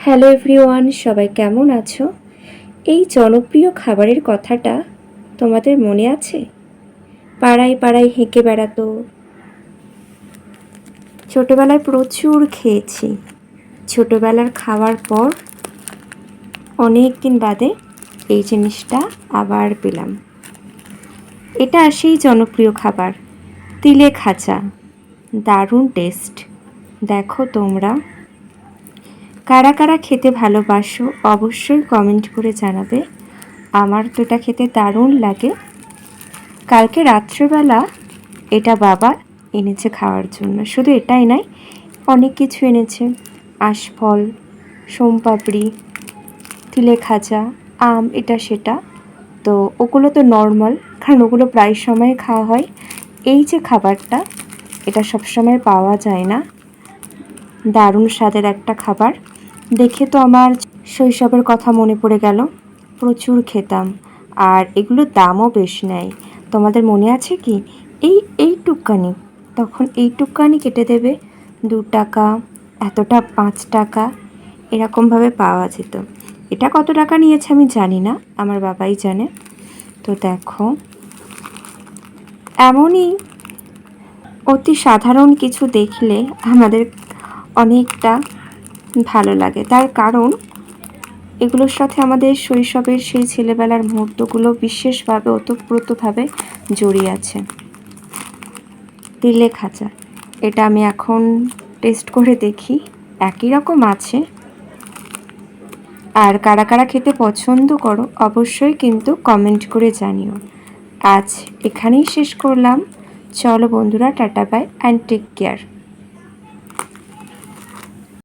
Hello everyone, সবাই কেমন আছো? এই জনপ্রিয় খাবারের কথাটা তোমাদের মনে আছে? পাড়ায় পাড়ায় হেঁকে বেড়াতো। ছোটোবেলায় প্রচুর খেয়েছি। ছোটোবেলার খাওয়ার পর অনেক দিন বাদে এই জিনিসটা আবার পেলাম। এটা সেই জনপ্রিয় খাবার তিলে খাঁচা। দারুণ টেস্ট। দেখো তোমরা। কারা কারা খেতে ভালোবাসো অবশ্যই কমেন্ট করে জানাবে। আমার তো এটা খেতে দারুণ লাগে। কালকে রাত্রেবেলা এটা বাবা এনেছে খাওয়ার জন্য। শুধু এটাই নয়, অনেক কিছু এনেছে। আশফল, সোমপাপড়ি, তিলে খাজা, আম, এটা, সেটা। তো ওগুলো তো নর্মাল কারণ ওগুলো প্রায় সময় খাওয়া হয়। এই যে খাবারটা, এটা সবসময় পাওয়া যায় না। দারুণ স্বাদের একটা খাবার। দেখে তো আমার শৈশবের কথা মনে পড়ে গেল। প্রচুর খেতাম, আর এগুলোর দামও বেশ নেয়। তোমাদের মনে আছে কি? এই এইটুকানি তখন এইটুকানি কেটে দেবে, দু টাকা, এতটা পাঁচ টাকা, এরকমভাবে পাওয়া যেত। এটা কত টাকা নিয়েছে আমি জানি না, আমার বাবাই জানে। তো দেখো, এমনই অতি সাধারণ কিছু দেখলে আমাদের অনেকটা ভালো লাগে। তার কারণ, এগুলোর সাথে আমাদের শৈশবের সেই ছেলেবেলার মুহূর্তগুলো বিশেষভাবে ওতপ্রোতভাবে জড়িয়ে আছে। তিলে খাঁচা এটা আমি এখন টেস্ট করে দেখি। একই রকম আছে। আর কারা কারা খেতে পছন্দ করো, অবশ্যই কিন্তু কমেন্ট করে জানিও। আজ এখানেই শেষ করলাম। চলো বন্ধুরা, tata bye and take care